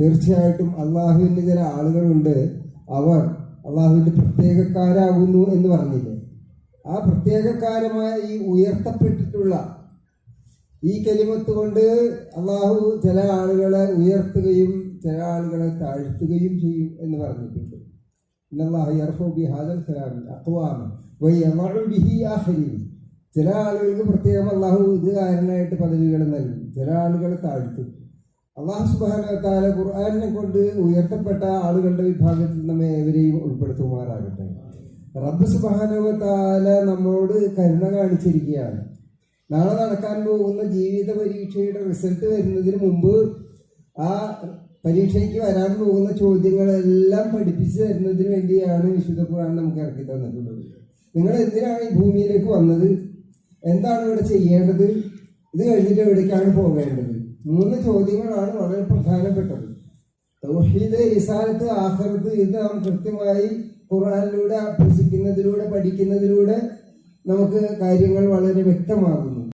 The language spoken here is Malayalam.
തീർച്ചയായിട്ടും അള്ളാഹുവിന്റെ ചില ആളുകളുണ്ട്. അവർ അള്ളാഹുവിന്റെ പ്രത്യേകക്കാരാകുന്നു എന്ന് പറഞ്ഞില്ലേ? ആ പ്രത്യേകക്കാരമായ ഈ ഉയർത്തപ്പെട്ടിട്ടുള്ള ഈ കലിമത്ത് കൊണ്ട് അള്ളാഹു ചില ആളുകളെ ഉയർത്തുകയും ചില ആളുകളെ താഴ്ത്തുകയും ചെയ്യും എന്ന് പറഞ്ഞിട്ടുണ്ട്. ചില ആളുകൾക്ക് പ്രത്യേകം അള്ളാഹു ഇത് കാരണമായിട്ട് പദവികൾ നൽകും. ചില ആളുകളെ താഴ്ത്തും. അള്ളാഹു സുബാന ഖുർആാനിനെ കൊണ്ട് ഉയർത്തപ്പെട്ട ആളുകളുടെ വിഭാഗത്തിൽ നമ്മെ ഏവരെയും ഉൾപ്പെടുത്തുമാറാകട്ടെ. റബ്ബ് സുബാനുവത്താല നമ്മളോട് കരുണ കാണിച്ചിരിക്കുകയാണ്. നാളെ നടക്കാൻ പോകുന്ന ജീവിത പരീക്ഷയുടെ റിസൾട്ട് വരുന്നതിന് മുമ്പ് ആ പരീക്ഷയ്ക്ക് വരാൻ പോകുന്ന ചോദ്യങ്ങളെല്ലാം പഠിപ്പിച്ചു തരുന്നതിന് വേണ്ടിയാണ് വിശുദ്ധ ഖുർആൻ നമുക്ക് ഇറക്കി തന്നിട്ടുള്ളത്. നിങ്ങൾ എന്തിനാണ് ഈ ഭൂമിയിലേക്ക് വന്നത്? എന്താണ് ഇവിടെ ചെയ്യേണ്ടത്? ഇത് കഴിഞ്ഞിട്ട് എവിടേക്കാണ് പോകേണ്ടത്? മൂന്ന് ചോദ്യങ്ങളാണ് വളരെ പ്രധാനപ്പെട്ടത്. തൗഹീദ് ഇസാലത്ത് ആഹ്റത്ത് ഇത് നാം കൃത്യമായി ഖുർആനിലൂടെ അഭ്യസിക്കുന്നതിലൂടെ പഠിക്കുന്നതിലൂടെ നമുക്ക് കാര്യങ്ങൾ വളരെ വ്യക്തമാകുന്നു.